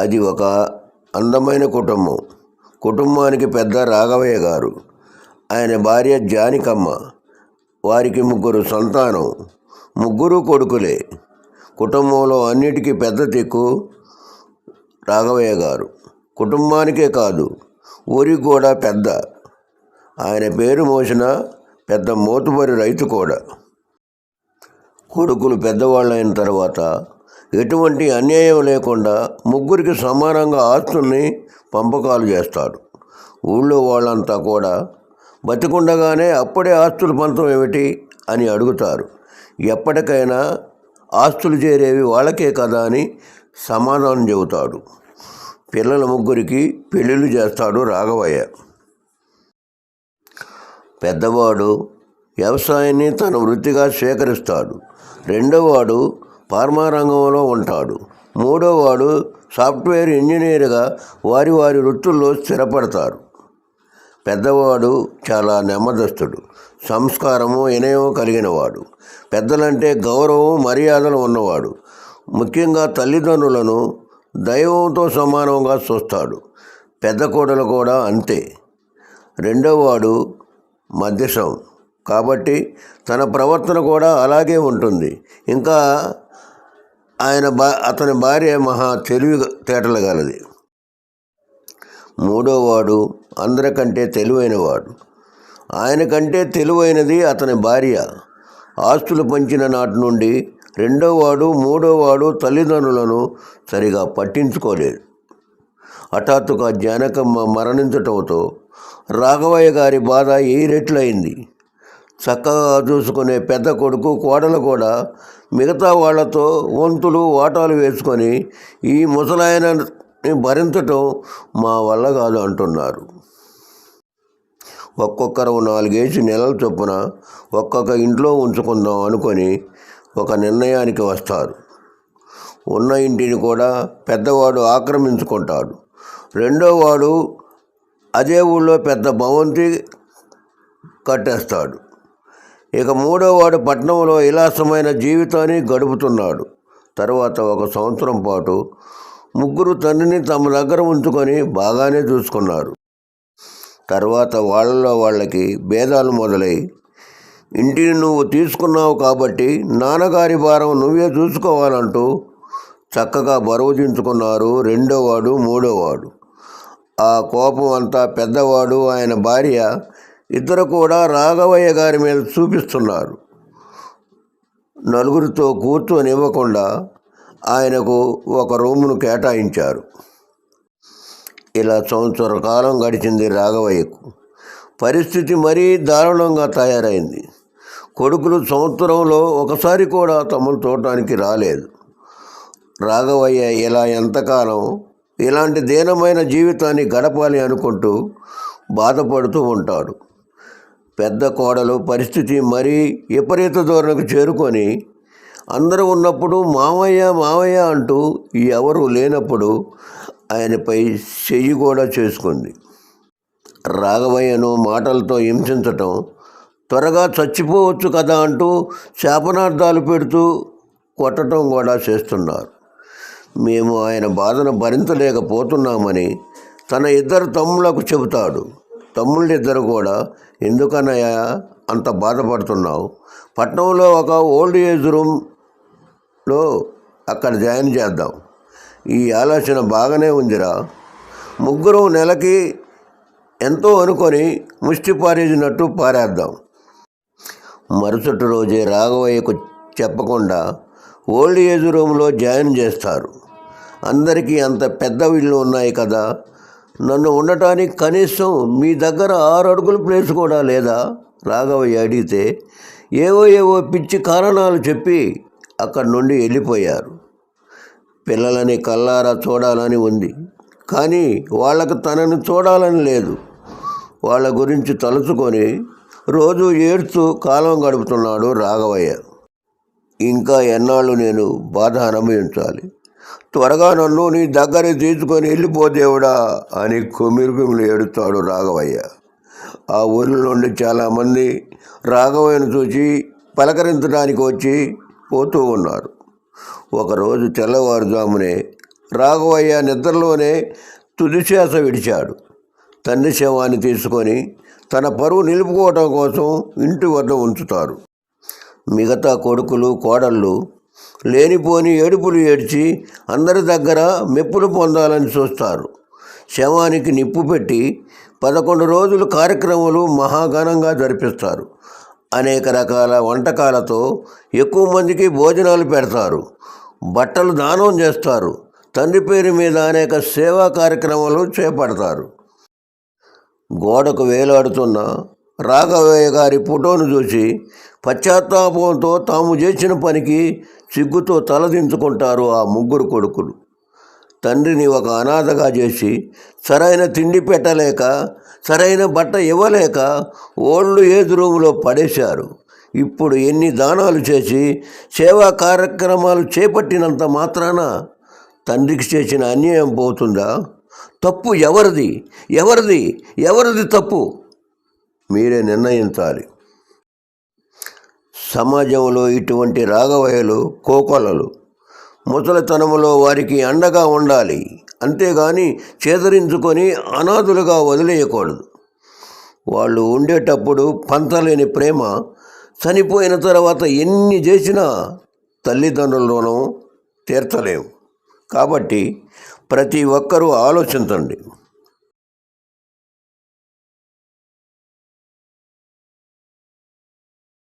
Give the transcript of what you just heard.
అది ఒక అందమైన కుటుంబం. కుటుంబానికి పెద్ద రాఘవయ్య గారు. ఆయన భార్య జానికమ్మ. వారికి ముగ్గురు సంతానం. ముగ్గురు కొడుకులే. కుటుంబంలో అన్నిటికీ పెద్ద దిక్కు రాఘవయ్య గారు. కుటుంబానికే కాదు ఊరికి కూడా పెద్ద. ఆయన పేరు మోసిన పెద్ద మోతుబరి రైతు కూడా. కొడుకులు పెద్దవాళ్ళైన తర్వాత ఎటువంటి అన్యాయం లేకుండా ముగ్గురికి సమానంగా ఆస్తుల్ని పంపకాలు చేస్తాడు. ఊళ్ళో వాళ్ళంతా కూడా బతికుండగానే అప్పుడే ఆస్తులు పంతం ఏమిటి అని అడుగుతారు. ఎప్పటికైనా ఆస్తులు చేరేవి వాళ్ళకే కదా అని సమాధానం చెబుతాడు. పిల్లల ముగ్గురికి పెళ్ళిళ్ళు చేస్తాడు రాఘవయ్య. పెద్దవాడు వ్యవసాయాన్ని తన వృత్తిగా స్వీకరిస్తాడు రెండోవాడు ఫార్మా రంగంలో ఉంటాడు. మూడోవాడు సాఫ్ట్వేర్ ఇంజనీర్గా వారి వారి వృత్తుల్లో స్థిరపడతారు. పెద్దవాడు చాలా నెమ్మదస్తుడు. సంస్కారము వినయం కలిగినవాడు. పెద్దలంటే గౌరవం మర్యాదలు ఉన్నవాడు. ముఖ్యంగా తల్లిదండ్రులను దైవంతో సమానంగా చూస్తాడు. పెద్ద కోడలు కూడా అంతే. రెండోవాడు మధ్యసం. కాబట్టి తన ప్రవర్తన కూడా అలాగే ఉంటుంది. ఇంకా ఆయన బా అతని భార్య మహా తెలివి తేటలు గలది మూడోవాడు అందరికంటే తెలివైనవాడు. ఆయన కంటే తెలివైనది అతని భార్య. ఆస్తులు పంచిన నాటి నుండి రెండోవాడు మూడోవాడు తల్లిదండ్రులను సరిగా పట్టించుకోలేదు. హఠాత్తుగా జానకమ్మ మరణించటంతో రాఘవయ్య గారి బాధ ఏ రెట్లయింది? చక్కగా చూసుకునే పెద్ద కొడుకు కోడలు కూడా మిగతా వాళ్ళతో వంతులు వాటాలు వేసుకొని ఈ ముసలాయనని భరించటం మా వల్ల కాదు అంటున్నారు. ఒక్కొక్కరు నాలుగేసి నెలల చొప్పున ఒక్కొక్క ఇంట్లో ఉంచుకుందాం అనుకొని ఒక నిర్ణయానికి వస్తారు. ఉన్న ఇంటిని కూడా పెద్దవాడు ఆక్రమించుకుంటాడు. రెండోవాడు అదే ఊళ్ళో పెద్ద భవంతి కట్టేస్తాడు. ఇక మూడోవాడు పట్నంలో విలాసమైన జీవితాన్ని గడుపుతున్నాడు. తర్వాత ఒక సంవత్సరం పాటు ముగ్గురు తండ్రిని తమ దగ్గర ఉంచుకొని బాగానే చూసుకున్నారు. తర్వాత వాళ్ళలో వాళ్ళకి భేదాలు మొదలై ఇంటిని నువ్వు తీసుకున్నావు కాబట్టి నాన్నగారి భారం నువ్వే చూసుకోవాలంటూ చక్కగా బరువు దించుకున్నారు రెండోవాడు మూడోవాడు ఆ కోపం అంతా పెద్దవాడు ఆయన భార్య ఇద్దరు కూడా రాఘవయ్య గారి మీద చూపిస్తున్నారు. నలుగురితో కూర్చొనివ్వకుండా ఆయనకు ఒక రూమును కేటాయించారు. ఇలా సంవత్సర కాలం గడిచింది రాఘవయ్యకు. పరిస్థితి మరీ దారుణంగా తయారైంది. కొడుకులు సంవత్సరంలో ఒకసారి కూడా తమను చూడటానికి రాలేదు. రాఘవయ్య ఇలా ఎంతకాలం ఇలాంటి దీనమైన జీవితాన్ని గడపాలి అనుకుంటూ బాధపడుతూ ఉంటాడు. పెద్ద కోడలు పరిస్థితి మరీ విపరీత ధోరణకు చేరుకొని అందరూ ఉన్నప్పుడు మామయ్య మామయ్య అంటూ ఎవరు లేనప్పుడు ఆయనపై చెయ్యి కూడా చేసుకుంది. రాఘవయ్యను మాటలతో హింసించటం త్వరగా చచ్చిపోవచ్చు కదా అంటూ శాపనార్థాలు పెడుతూ కొట్టడం కూడా చేస్తున్నారు. మేము ఆయన బాధను భరించలేకపోతున్నామని తన ఇద్దరు తమ్ములకు చెబుతాడు. తమ్ముళ్ళిద్దరు కూడా ఎందుకనయ్యా అంత బాధపడుతున్నావు? పట్నంలో ఒక ఓల్డ్ ఏజ్ రూమ్లో అక్కడ జాయిన్ చేద్దాం. ఈ ఆలోచన బాగానే ఉందిరా. ముగ్గురు నెలకి ఎంతో అనుకొని ముష్టి పారేసినట్టు పారేద్దాం. మరుసటి రోజే రాఘవయ్యకు చెప్పకుండా ఓల్డ్ ఏజ్ రూమ్లో జాయిన్ చేస్తారు. అందరికీ అంత పెద్ద ఇళ్ళు ఉన్నాయి కదా నన్ను ఉండటానికి కనీసం మీ దగ్గర ఆరు అడుగుల ప్లేస్ కూడా లేదా? రాఘవయ్య అడిగితే ఏవో ఏవో పిచ్చి కారణాలు చెప్పి అక్కడి నుండి వెళ్ళిపోయారు. పిల్లలని కల్లారా చూడాలని ఉంది. కానీ వాళ్ళకు తనని చూడాలని లేదు. వాళ్ళ గురించి తలుచుకొని రోజు ఏడుస్తూ కాలం గడుపుతున్నాడు రాఘవయ్య. ఇంకా ఎన్నాళ్ళు నేను బాధ అనుభవించాలి త్వరగా నన్ను నీ దగ్గర తీసుకొని వెళ్ళిపోదేవుడా అని కుమిరి కుమిరి ఏడుతాడు రాఘవయ్య. ఆ ఊరిలో నుండి చాలామంది రాఘవయ్యను చూసి పలకరించడానికి వచ్చి పోతూ ఉన్నారు. ఒకరోజు తెల్లవారుజామునే రాఘవయ్య నిద్రలోనే తుదిశ్వాస విడిచాడు. తండ్రి శవాన్ని తీసుకొని తన పరువు నిలుపుకోవటం కోసం ఇంటి వద్ద ఉంచుతారు. మిగతా కొడుకులు కోడళ్ళు లేనిపోని ఏడుపులు ఏడ్చి అందరి దగ్గర మెప్పులు పొందాలని చూస్తారు. శవానికి నిప్పు పెట్టి పదకొండు రోజులు కార్యక్రమాలు మహాఘనంగా జరిపిస్తారు. అనేక రకాల వంటకాలతో ఎక్కువ మందికి భోజనాలు పెడతారు. బట్టలు దానం చేస్తారు. తండ్రి పేరు మీద అనేక సేవా కార్యక్రమాలు చేపడతారు. గోడకు వేలాడుతున్న రాఘవయ్య గారి ఫోటోను చూసి పశ్చాత్తాపంతో తాము చేసిన పనికి సిగ్గుతో తలదించుకుంటారు ఆ ముగ్గురు కొడుకులు. తండ్రిని ఒక అనాథగా చేసి సరైన తిండి పెట్టలేక సరైన బట్ట ఇవ్వలేక ఓళ్ళు ఏది రూములో పడేశారు. ఇప్పుడు ఎన్ని దానాలు చేసి సేవా కార్యక్రమాలు చేపట్టినంత మాత్రాన తండ్రికి చేసిన అన్యాయం పోతుందా? తప్పు ఎవరిది? ఎవరిది? ఎవరిది తప్పు? మీరే నిర్ణయించాలి. సమాజంలో ఇటువంటి రాగవయలు కోకొలలు. ముసలితనములో వారికి అండగా ఉండాలి. అంతేగాని చేదరించుకొని అనాథులుగా వదిలేయకూడదు. వాళ్ళు ఉండేటప్పుడు పంతలేని ప్రేమ చనిపోయిన తర్వాత ఎన్ని చేసినా తల్లిదండ్రులను తీర్చలేము కాబట్టి ప్రతి ఒక్కరూ ఆలోచించండి.